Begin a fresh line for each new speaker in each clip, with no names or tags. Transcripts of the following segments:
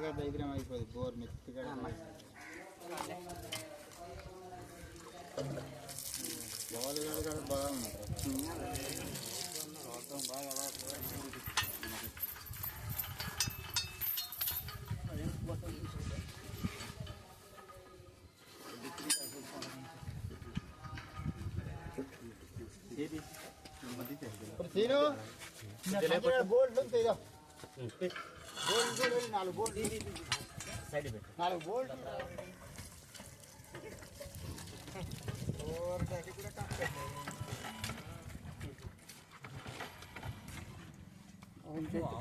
బాగా దగ్గర అయిపోయింది బోర్ మెత్తగా బాల్ కూడా బాగా ఉన్నారు ఇప్పుడు సీను గోల్డ్ తీరా గోల్డ్ గోల్డ్ నాలుగు గోల్డ్
సైడ్ పెట్టు
నాలుగు గోల్డ్
అంతేనికా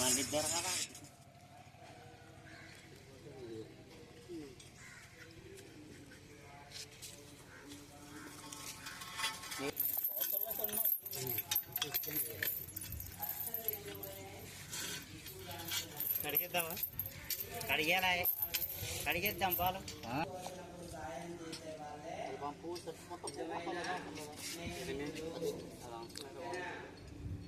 మళ్ళీ ఇద్దరు కదా కడిగేద్దామా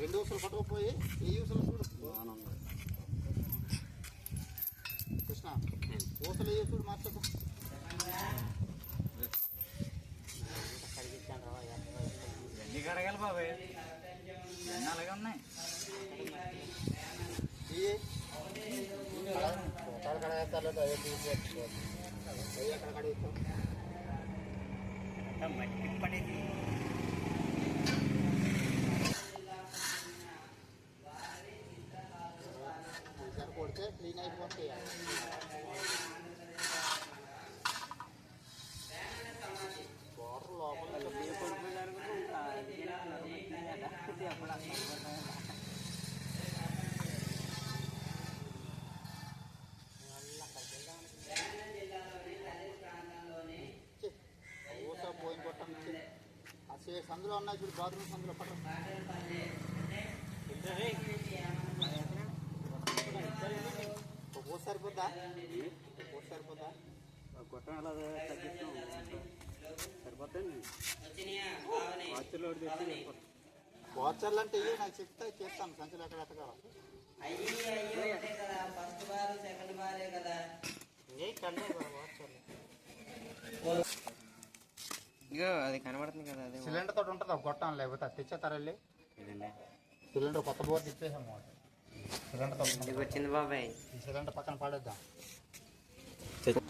రెండు ఊసలు పట్టుకుపోయి ఈ ఊసలు చూడు కృష్ణ ఊసలు ఏ చూడు మార్చకు
ఎన్ని కడగాలి బాబాయ్? ఎన్ని అలాగే ఉన్నాయి
ఇయ్యి. కాడ కాడ వేస్తారు లేదా అయ్యో తీసి పెట్టుకోవాలి. అయ్యో అక్కడ కాడ వేస్తాం.
మట్టి పడేది
ఈసారి కొడితే క్లీన్ అయిపోతాయి వాటర్ లోపల ఊసా పోయిన కొట్టం అసలు సందులో ఉన్నాయి చూడు బాత్రూమ్ సందులో పట్టం ఒక ఊస సరిపోద్దా ఒక ఊస సరిపోద్దా
గొట్టం ఎలా తగ్గిస్తాం సరిపోతాయి తెచ్చి
వాచర్లు అంటే ఇవి నాకు చెప్తే చేస్తాను సంచులు ఎక్కడ ఎత్తగల
ఇగో అది కనబడుతుంది కదా అదే
సిలిండర్ తోటి ఉంటుంది గొట్టం లేకపోతే అది వెళ్ళి?
ఇదండి
సిలిండర్ కొత్త బోర్డు ఇచ్చేసాం సిలిండర్ తోటి
ఇది వచ్చింది బాబాయ్.
ఈ సిలిండర్ పక్కన పాడేద్దాం.
ఎట్లా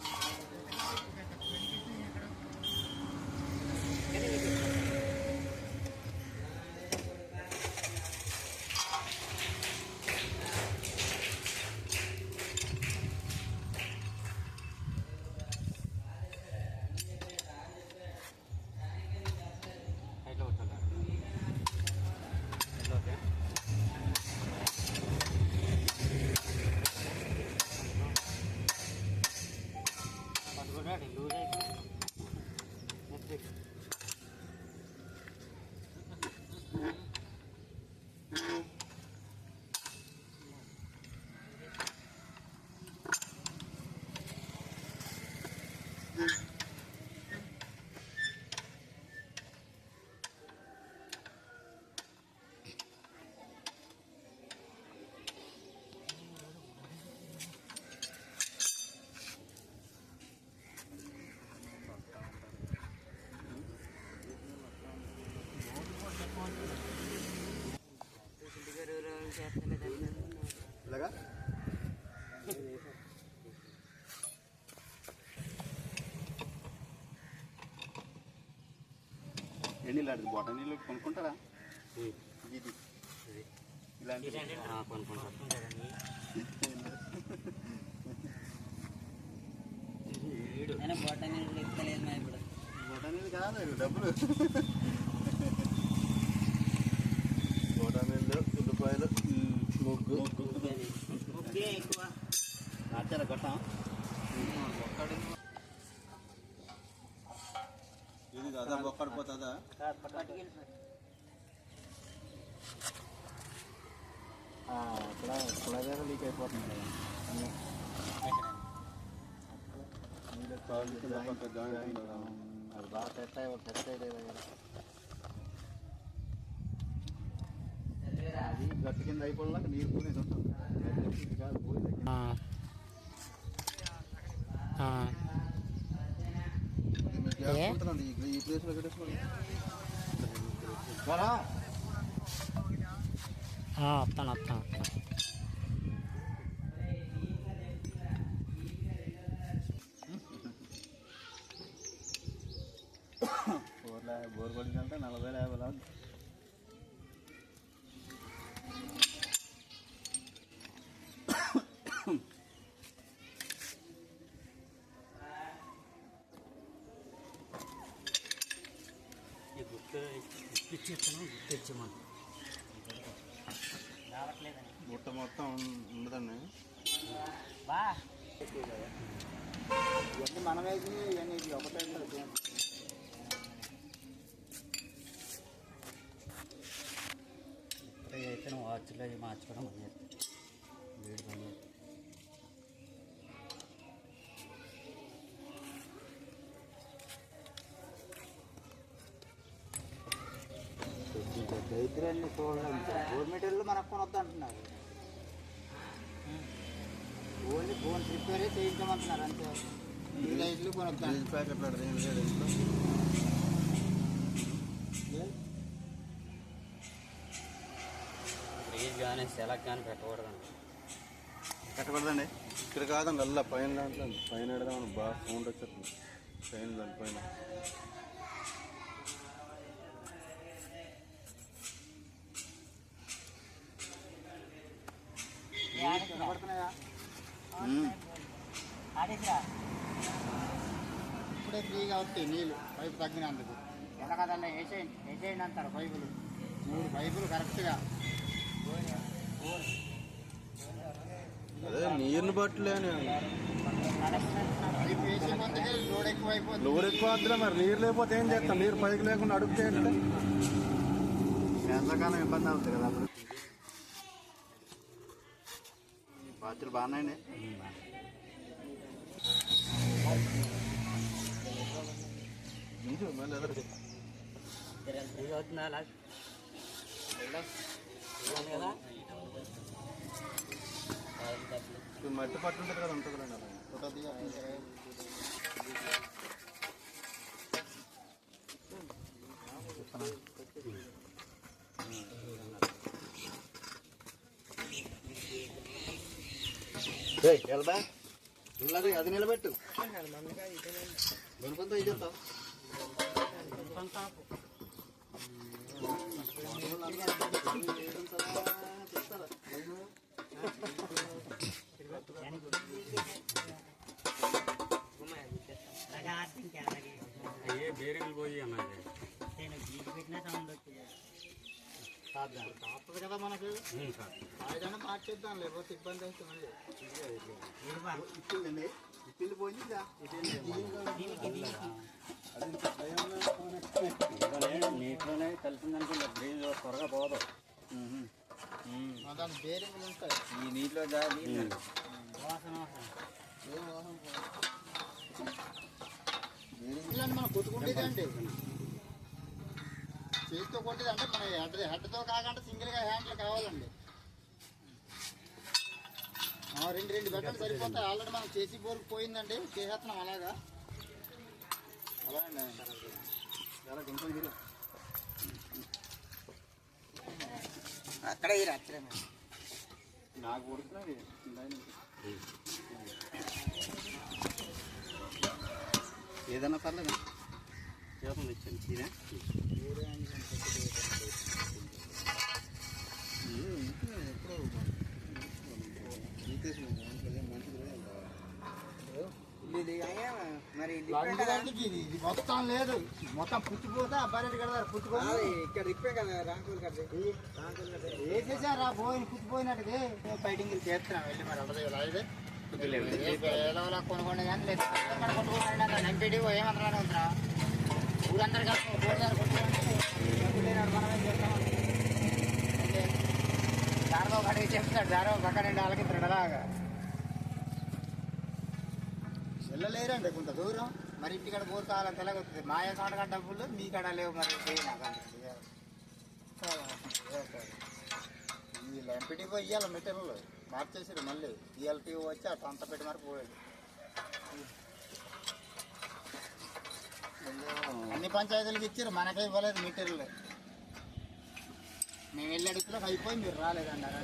ఎన్ని ఇలాంటి బొట నీళ్ళు కొనుక్కుంటారా? ఇది. ఇలాంటి బొట నీళ్ళు కాదు ఇవి డబ్బులు. బొట నీళ్ళు ఉల్లిపాయలు ముగ్గు. నాచారా కొట్టాం ఇది కదా బొక్కడిపోతుందా అక్కడ కుళాయిలో లీక్ అయిపోతుంది కదా అన్నీ. నీళ్ళు కావాలి, జాయింట్ జాయింట్ అయింది కదా. అది బాగా సెట్ అయ్యి సెట్ అయ్యేది కదా అది గట్టి కింద అయిపోయినాక నీరు పోనేది ఉంటుంది ఇది కాదు పోయి లో కట్టేసుకోండి
వస్తాను వస్తాను
బోర్లా బోర్ కొట్టిందంటే నలభై వేల యాభై లాగా బుట్ట మొత్తం ఉండదండి. ఇవన్నీ మనం వేసి ఇవన్నీ ఇది ఒకటే.
అయితే వాచ్లో అవి మార్చుకోవడం పని
దరిద్రాన్ని చూడడం గవర్నమెంట్ వాళ్ళు మనకు కొనొద్దు అంటున్నారు ఓన్లీ ఫోన్ ప్రిపేర్ చేయించమంటున్నారు అంతే. ఈ లైట్లు కొనొద్దు
ఫ్రీజ్ కానీ సెలక్ కానీ పెట్టకూడదండి.
పెట్టకూడదండి. ఇక్కడ కాదండి అల్ల పైన దాంట్లో పైన పెడదామని బాగా సౌండ్ వచ్చేస్తుంది. పైన దాని వస్తాయి నీళ్ళు పైపు తగ్గినందుకు. ఎలాగదల్లా వేసేయండి వేసేయండి అంటారు పైపులు. మూడు పైపులు కరెక్ట్గా.
అదే నీరుని
పైపు వేసే ముందుకే లోడ్ ఎక్కువ అయిపోతుంది
ఎక్కువ మరి. నీరు లేకపోతే ఏం చేస్తాం? నీరు పైకి లేకుండా అడుగు చేయాలంటే
ఎంతకాలం ఇబ్బంది అవుతుంది కదా అప్పుడు. బాధ్యులు బాగున్నాయండి?
మట్టి మళ్ళీ ఎదురు.
ఫ్రీజ్ అవుతుందా అలా కదా
ఈ మట్టి అది ఉంటుంది కదా ఉంటుంది రండి అలా.
తీయాలి వెళ్దా ఇల్లది అది నిలబెట్టు గణపంతో ఇచ్చేస్తావు
ఏ బేరింగ్లు పోయి అన్నది
కదా మనకు లేకపోతే ఇబ్బంది అయితే ఇప్పింది పోయింది
నీటిలోనే కలిసిందనుకుంటే బ్రీజ్ త్వరగా పోదు
దాని బేరింగ్లు ఉంటాయి
ఈ నీటిలో జారి
ఏం వాసన మనం కొట్టుకుంటేది చేతితో కొట్టేది అంటే మన హెడ్ హెడ్తో కాకుండా సింగిల్గా హ్యాండ్లు కావాలండి రెండు రెండు బెట్టలు సరిపోతాయి ఆల్రెడీ మనం చేసి బోర్కు పోయిందండి. చేసేస్తున్నాం అలాగా అలాగే చాలా గుంటలు తిరుగు
అక్కడ ఈ రాత్రి
నాకు కొడుతున్నది ఏదైనా పర్లేదు? చేపలు తెచ్చాను ఇదే
ఎప్పుడో
మంచిది మంచిది ఇది ఇది మొత్తం లేదు. మొత్తం పుచ్చిపోతే అబ్బాయి కడతారు పుచ్చుకోవాలి
ఇక్కడ ఇప్పే కదా రాంకులు కట్టి
వేసేసారా పోయిన ఫైటింగ్ చేస్తున్నాం వెళ్ళి మరి అవ్వదు అయితే ఏదోలా కొనుక్కోండి కానీ లేదు. ఎక్కడ కొట్టుకోండి ఎంపీడీ ఏమంటారు ఊరందరూ కలిసి కొట్టుకోండి దారిలో ఒకటి చెప్తాడు దారిలో పక్కన ఆలకించాడు అలాగా. వెళ్ళలేరండి కొంత దూరం. మరి ఇంటికాడ బోర్ కావాలని తెలగొస్తుంది మా అకౌంట్ డబ్బులు మీ కాడ లేవు మరి. వీళ్ళు నాకు ఎంపీటీ పోయి ఇవ్వాలి మెటీరియల్ మార్చేసారు మళ్ళీ. ఈఎల్పీ వచ్చి అటు అంత పెట్టి మరి పోయేది. అన్ని పంచాయతీలకు ఇచ్చారు మనకే ఇవ్వలేదు మెటీరియల్ మేము వెళ్ళి అడుగుతున్నాం అయిపోయి మీరు రాలేదండి అలా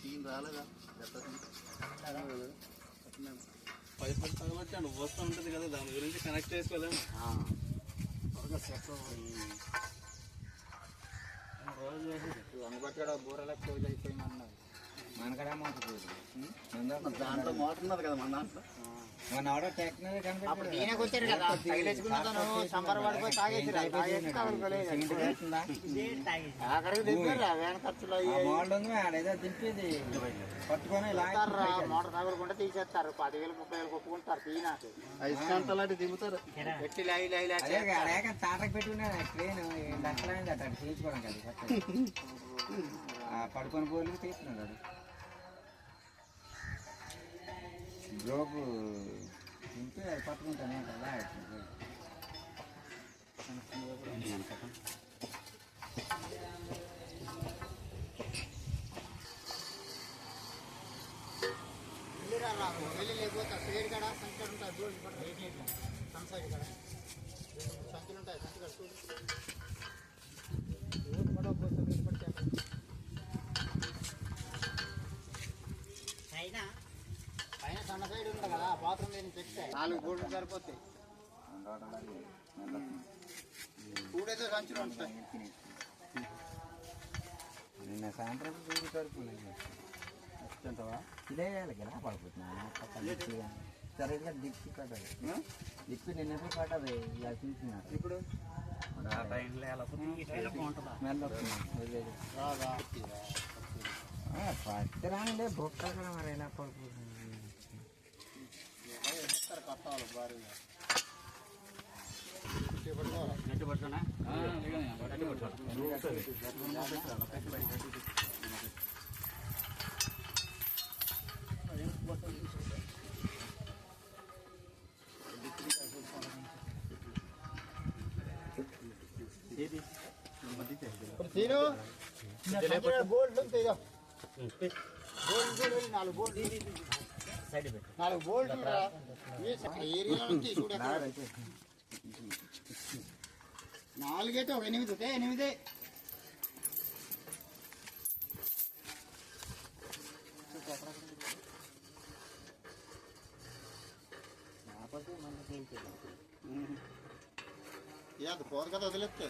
తీన్ రాలేదా పైపు తగలొచ్చాను వస్తూ ఉంటుంది కదా దాని గురించి కనెక్ట్ చేసుకోలేము
అందుబట్టి బూరలకు పోయి అయిపోయిందన్నారు
మనకడ అమౌంట్
దాంట్లో మోటార్ ఉన్నది కదా మన దాంట్లో?
అప్పుడు ఈయనకు వచ్చారు కదా. తాగేసి అక్కడికి ఖర్చులు తగులుకుంటే తీసేస్తారు. పదివేలు ముప్పై వేలు ఒప్పుకుంటారు
ఐస్కాంత లాంటి దిగుతారు
పెట్టి లై లై
తాటకు పెట్టుకున్నా ట్రైన్. లక్షలైంది అట్లా చేయించుకోవడం కదా ఆ పడుకొని పోలి తీస్తున్నాడు అది జోబు అది పట్టుకుంటానే కదా
వెళ్ళి. లేకపోతే సైడ్ కాడ సంఖ్య ఉంటుంది దూరం సంసైడ్ కాడ సంఖ్యలు ఉంటాయి సంఖ్య కాడ చూడు ఊరు కూడా పోతే మీరు పడితే పైన పైన సన్న సైడ్ ఉంది కదా బాత్రూమ్ నేను చెప్తే నాలుగు బోర్డులు సరిపోతాయి. కూడేదో సంచులు ఉంటాయి.
నిన్న సాయంత్రం చూసి సరిపోలేదు ఇదే వేయాలి కదా పడిపోతున్నాను సరిగ్గా దిక్కు కట్టదు. దిక్కు నిన్న కట్టదు. ఇలా చూసినారు
ఇప్పుడు?
ఫస్ట్ రానిలే కూడా మరి ఎలా పడిపోతుంది
ఎస్తారు కట్టాలి భారీగా చేపట్టుకోవాలి
గట్టి పట్టుకున్నా
ఇప్పుడు తీరు బోల్డ్ ఉంటాయి ఇదో. బోల్డ్ చూడు, నాలుగు బోల్డ్ నాలుగు బోల్డ్ నాలుగైతే ఒక ఎనిమిది ఉంటాయి ఎనిమిది? అది పోదు కదా వదిలేస్తే.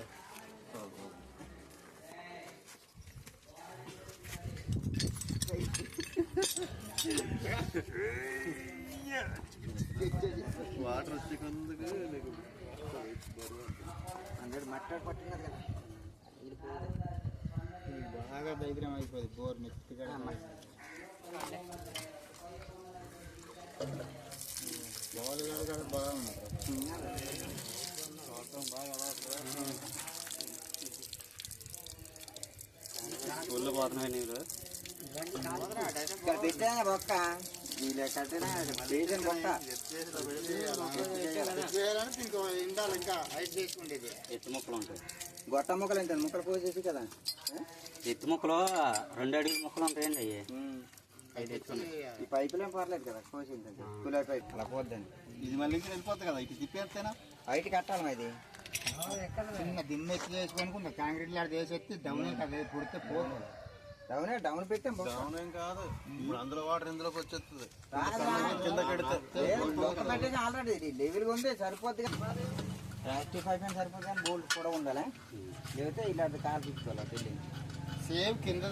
వాటర్ వచ్చే కొందుకు నీకు
అందరు మట్టాడు పట్టున్నారు కదా.
బాగా దగ్గరం అయిపోయింది బోర్ మెత్తిగా బాల్ గారు కూడా బాగా ఉన్నారు
ఒళ్ళు పోతున్నాయి నీరు
ఇక్కడ పెట్టానే బొక్క?
ఎత్తు మొక్కలు ఉంటాయి.
గొట్ట ముక్కలు ఎంత ముక్కలు పోసేసి కదా?
ఎత్తు మొక్కలు రెండు అడుగుల మొక్కలు ఉంటాయండి అవి
ఈ పైపులు ఏం పర్లేదు కదా కోసింది కూలర్ పైప్. అలా పోద్దని
ఇది మళ్ళీ ఇంకా వెళ్ళిపోతుంది కదా ఇటు తిప్పేస్తేనా?
బయట కట్టాలి ఇది. చిన్న దిమ్మ ఎత్తి చేసుకొని కాంక్రీట్ లాంటి వేసి ఎత్తి డౌన్ కదా పుడితే పోదు డౌన్ డౌన్ పెట్టాం
డౌన్ ఏం కాదు. ఇప్పుడు అందులో వాటర్ ఇందులోకి వచ్చేస్తుంది కింద కడితే
ఆల్రెడీ లెవెల్ ఉంది సరిపోద్ది ప్లాస్టిక్ పైప్ ఏం సరిపోద్ది కానీ బోల్ట్ కూడా ఉండాలి? లేకపోతే ఇలాంటి కార్ తీసుకోవాలి బిల్డింగ్? సేమ్ కింద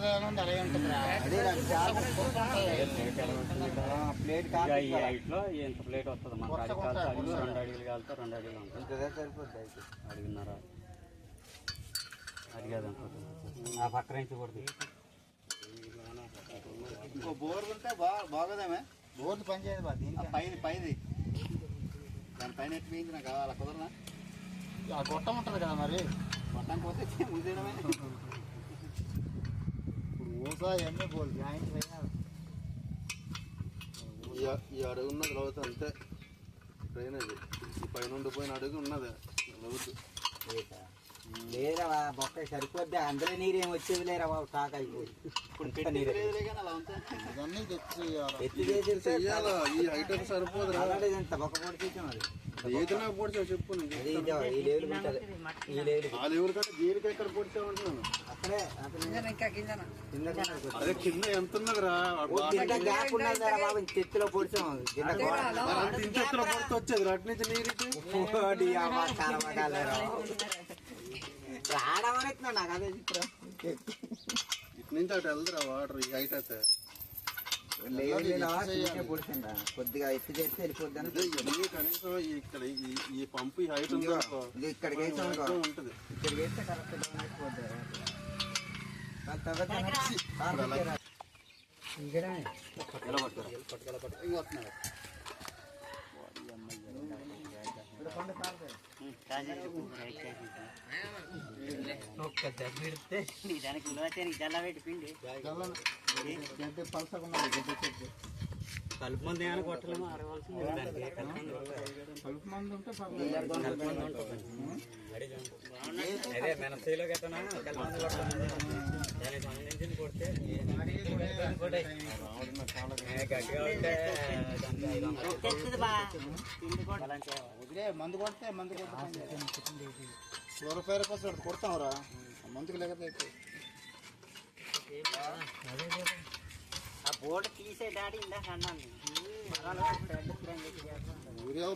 అలాగే ఉంటుంది ప్లేట్
హైట్లో ఎంత ప్లేట్ వస్తుంది. మనకు అడిగి రెండు అడుగులు కాలితే రెండు అడుగులు ఉంటుంది.
సరిపోద్ది అయితే.
అడిగినారా? అడిగేది అనుకుంటుంది ఆ పక్క నుంచి కొడుతుంది
ఇంకో బోర్ ఉంటే బాగా బాగోదేమే.
బోర్డు పని చేయదు బా దీనికి?
పైది పైది. దాని పైన ఎట్టి పోయింది నాకు అలా కుదరనా
ఆ గొట్టం ఉంటుంది కదా మరి.
పట్టణం పోతే ముసేయడమే
ఇప్పుడు ఊసా ఎన్ని బోల్ జాయింట్
ఈ అడుగు ఉన్నది లోతు అంతే. ట్రైన్ అది. ఈ పైన ఉండిపోయిన అడుగు ఉన్నది. లోతు.
లేదా బొక్క సరిపోద్ది. అందులో నీరు ఏం వచ్చేది లేరా బాబు టాక్ అయిపోయి
ఇప్పుడు
ఇవన్నీ ఎత్తి చేసి
ఈ ఐటమ్
అలాంటిది ఎంత? బొక్క పొడి చేసాం అది
ఏదైనా పొడిచావు చెప్పు నీకు.
అది ఇది ఈ లేవులు ఉంటుంది ఈ లేవులు
ఆ ఎవరు కంటే దీనికి ఎక్కడ పొడిచావు
అక్కడే అక్కడ. కింద
అదే కింద ఎంత ఉన్నదిరా
కింద గ్యాప్ ఉన్నది రా బాబు చెట్టులో పొడిచాం కింద.
ఇంత వచ్చేది అటు నుంచి
కరమకాలేరా. రావడం నాకు అదే చిత్రం.
ఇటు నుంచి అటు వెళ్తురా వాటర్ ఈ హైట్ అయితే.
కొద్దిగా ఎత్తి చేస్తే వెళ్ళిపోద్దాను
కనీసం ఇక్కడ ఈ- ఈ పంపు ఈ హైట్ ఉంది
ఇక్కడికి
ఉంటది.
ఇక్కడికి వేస్తే కరెక్ట్ తర్వాత ఇక్కడ కొండ కార్మికే.
దానికి ఉలవచానికి జల్ల పెట్టి పిండి కలుపు మంది ఏమైనా కొట్టలేమో అరవలసింది దానికి. కలుపు మందు
కలుపు మందు ఉంటే.
కలుపు మందు ఉంటుంది అదే మన చేలో గట్టనా కలుపు మందు కొట్టాలి దానికి సంబంధించింది కొడితే గట్టిగా ఉంటే వందలు
మందు కొడితే మందు కొడితే క్లోరోఫైర్ కోసం కొడతాంరా మందుకు లేకపోతే
బోర్డు తీసే డాడీ ఇందాక అన్నాను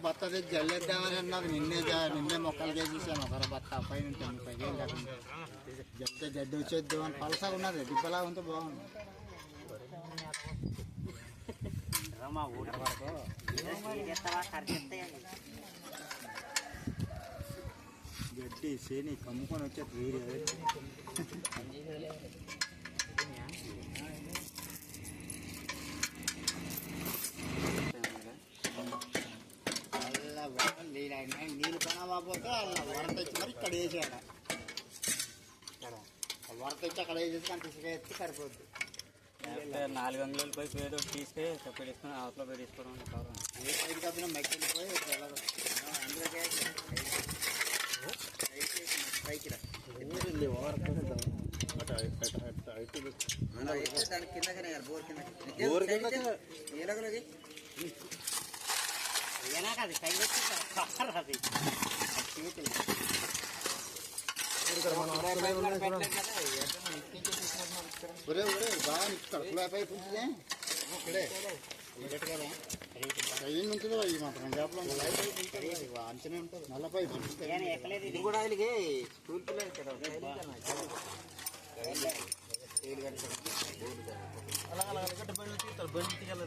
బత్త తెచ్చి జల్లేద్దామని అన్నది నిన్నే నిన్నే మొక్కలు చేసేసాను. ఒక బత్త పైన పైకి జల్తే జడ్డు వచ్చేద్దు అని పలసగా ఉన్నది. దిబ్బలా ఉంటే బాగుంది
మా ఊరి వరకు.
గడ్డి సేని కమ్ముకొని వచ్చేది వేరే నీళ్ళు కొనకపోతే అలా వర తెచ్చి మరి ఇక్కడ వేసాడు ఇక్కడ వర తెచ్చి అక్కడ వేసేసి అంత ఇసుక ఎత్తి సరిపోద్ది
నాలుగు వందల పైపు ఏదో తీసుకే పెట్టేసుకుని అవతల పెట్టేసుకోవడం కావాలి
ఏ సైడ్ కప్పినా మెక్కలు పోయి ఇక్కడ పైకి రా
అటు అటు అటు అటు
దాని కిందకనే బోర్ కింద
బోర్ కిందకే.
ఏలగలకి
అది కై వచ్చి అది
ఒరే ఒరే బాగా ఇక్కడ కుళాయి పైపు ఉంటుందే. ఇక్కడే. ఇక్కడే కదా ట్రైన్ ఉంటుందో ఈ మాత్రం చేపలు అంచనే ఉంటుంది నల్ల పైపు.
ఎక్కలేదు
ఇది. కూడా ఆయనకి స్కూల్ పిల్లలు కదా
అలా అలా గట్టి బండి తీస్తారు బండి తీయాలి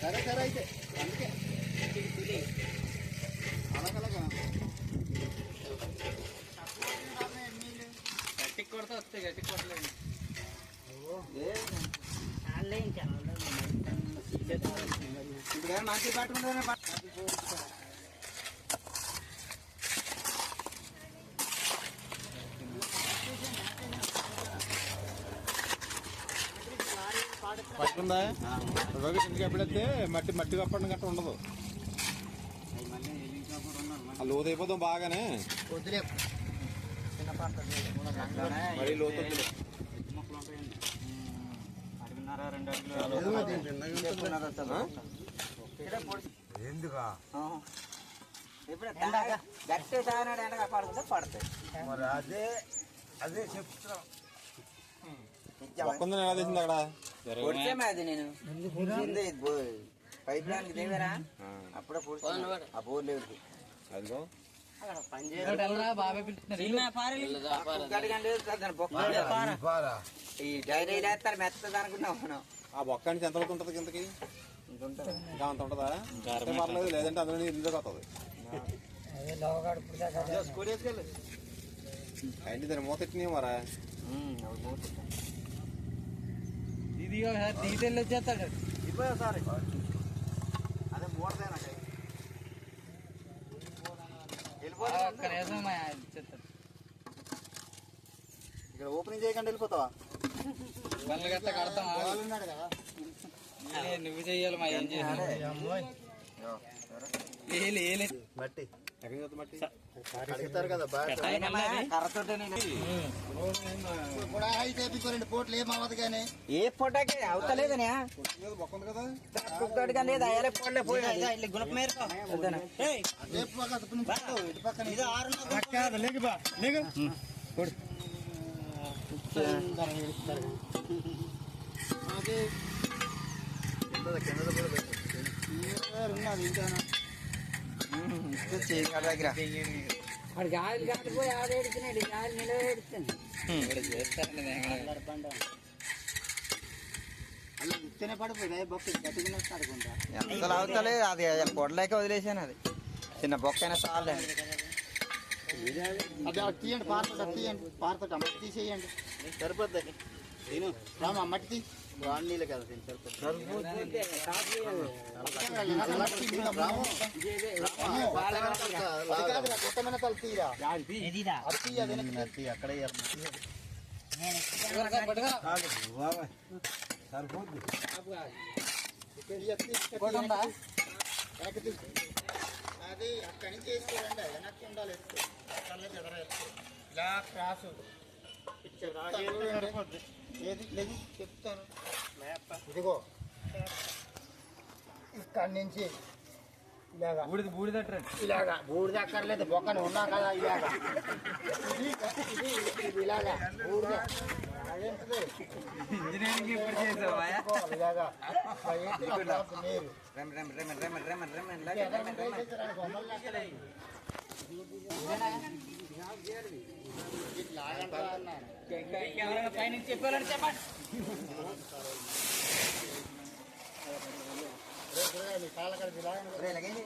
సరే సరే అయితే అందుకే అలాగలాగా
గట్టి కొడితే వస్తాయి గట్టి కొట్టలేదు
పట్టుకుందా రోజు ఇంటికి ఎప్పుడైతే మట్టి మట్టి కప్పడం గట్ట ఉండదు. ఆ లోతు అయిపోతాం బాగానే. మరీ లోతు.
అడుగున్నార రెండు అడుగులు ఇప్పుడు గట్టి సాగినాడు ఎండగా పడుతుంటే పడతాయి.
మరి అదే అదే చెప్తున్నాం.
ఒక్క ఉందని ఎలా తీసింది అక్కడ?
పొడితే అది నేను. ముందే ఇది బో- పైప్ లైన్ దేవరా అప్పుడే పొడిచాను ఆ బోర్ లేదు
అదిగో
పారా
ఈ డైరీ వేస్తారు మెత్తది అనుకున్నాం మనం.
ఆ బొక్క నుంచి ఎంత ఉంటుంది కిందకి? ఇంకా అంత ఉంటుందా? అంటే పర్లేదు లేదంటే అందులో ఇందులోకి వస్తుంది. అయింది దాని మూత ఎట్టినాయి మరా?
ఇది డీటెయిల్ వచ్చేస్తాడు.
అదే మూడదేనా ఇక్కడ ఓపెనింగ్ చేయకుండా వెళ్ళిపోతావా?
కడతాం.
కదా.
నువ్వు చెయ్యాలి మా ఏం చేయాలి?
మట్టి. అడుగుతారు కదా
పోట్లు ఏం అవ్వదు కానీ.
ఏ ఫోటోకి? అవుతలేదనే
బొక్క ఉంది కదా.
కుక్కడిగా లేదు? అయ్యాలే పోలే పోయి గుణప మేరకు.
రేపు పక్క తప్పు నుంచి పోతావు, ఇటు పక్కన ఇది ఆరు ఉన్నది ఇంకా
దగ్గర
వాడు గాలి కాకపోయి ఆడ ఏడుతున్నాడు గాలి నిలబెడుతుంది
అలా ఇస్తేనే పడిపోయి బొక్క గట్టిగా ఆడుకుంటా
ఎంత అవుతలేదు అది పొడలేక వదిలేసాను అది చిన్న బొక్కైనా చాలే
అదే అది తీయండి పారతోట తీయండి పారతోట మట్టి తీసేయండి. సరిపోద్ది. నేను రామా మట్టి తీ. నీళ్ళు కొత్తమైన తల తీరా అక్కడే
సరిపోద్ది
అది అక్కడి నుంచి వేసుకోరండి వెనక్కి ఉండాలి. ఇలా క్రాసు. ఏది లేదు చెప్తాను ఇదిగో ఇక్కడి నుంచి ఇలాగా
బూడిద బూడిదట్రా
ఇలాగా బూడిద అక్కర్లేదు బొక్కని ఉన్నా కదా ఇలాగా ఇది ఇది ఇది ఇలాగా బూడిద అదేంటిది?
ఇంజనీరింగ్ ఇప్పుడు చేసావా
ఇదిగో ఇలాగా ఏంటి అప్పుడు నీరు
రెమ్ రెమ్ రెమ్ రెమ్ రెమ్ రెమ్
ఎదరమంటే వేసేసారు, బొమ్మలు లెక్కలేదు. ఇట్లా ఆగండి రా అన్నాను.
పైనుంచి చెప్పాలని చెప్పండి
రేపు రే, నీ కాళ్ళ కాడ ఇలాగండి.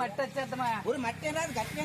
మట్టి వచ్చేద్దామా?
ఊరు మట్టి రాదు గట్టిగా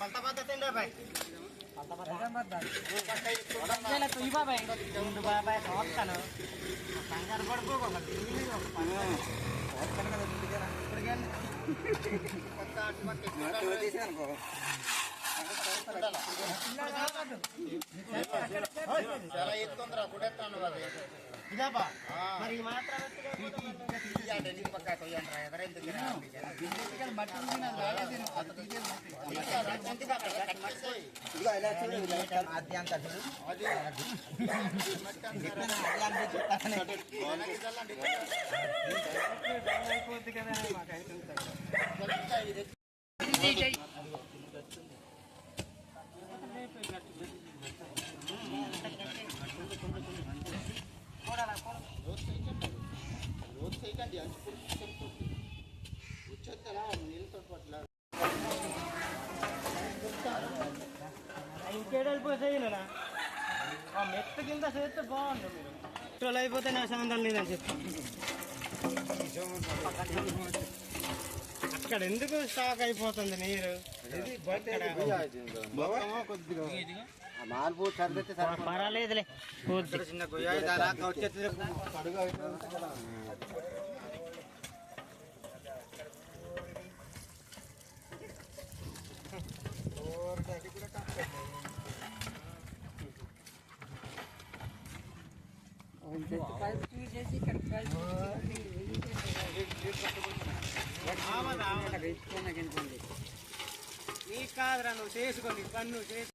పంట పద్ధతి అండి బాయ్ కంగారు పడిపోకు కొత్త అటు పక్క ఎక్కువ చాలా ఎత్తుందిరా గుడెత్తాను అది ఇదాబా మరి మాత్రం పక్క కొయ్యండి చేయకండి వచ్చేస్తారా నీళ్ళతో పట్ల
ఇంకేడైపోతాయి ఆ మెత్త కింద చేస్తే బాగుండు మీరు పెట్రోల్ అయిపోతే నా సంబంధం లేదని చెప్పి అక్కడ ఎందుకు స్టాక్ అయిపోతుంది నీరు
సరిపెట్టి
పర్వాలేదులే
చిన్న
నీకు కాదురా నువ్వు చేసుకోండి పన్ను చేసి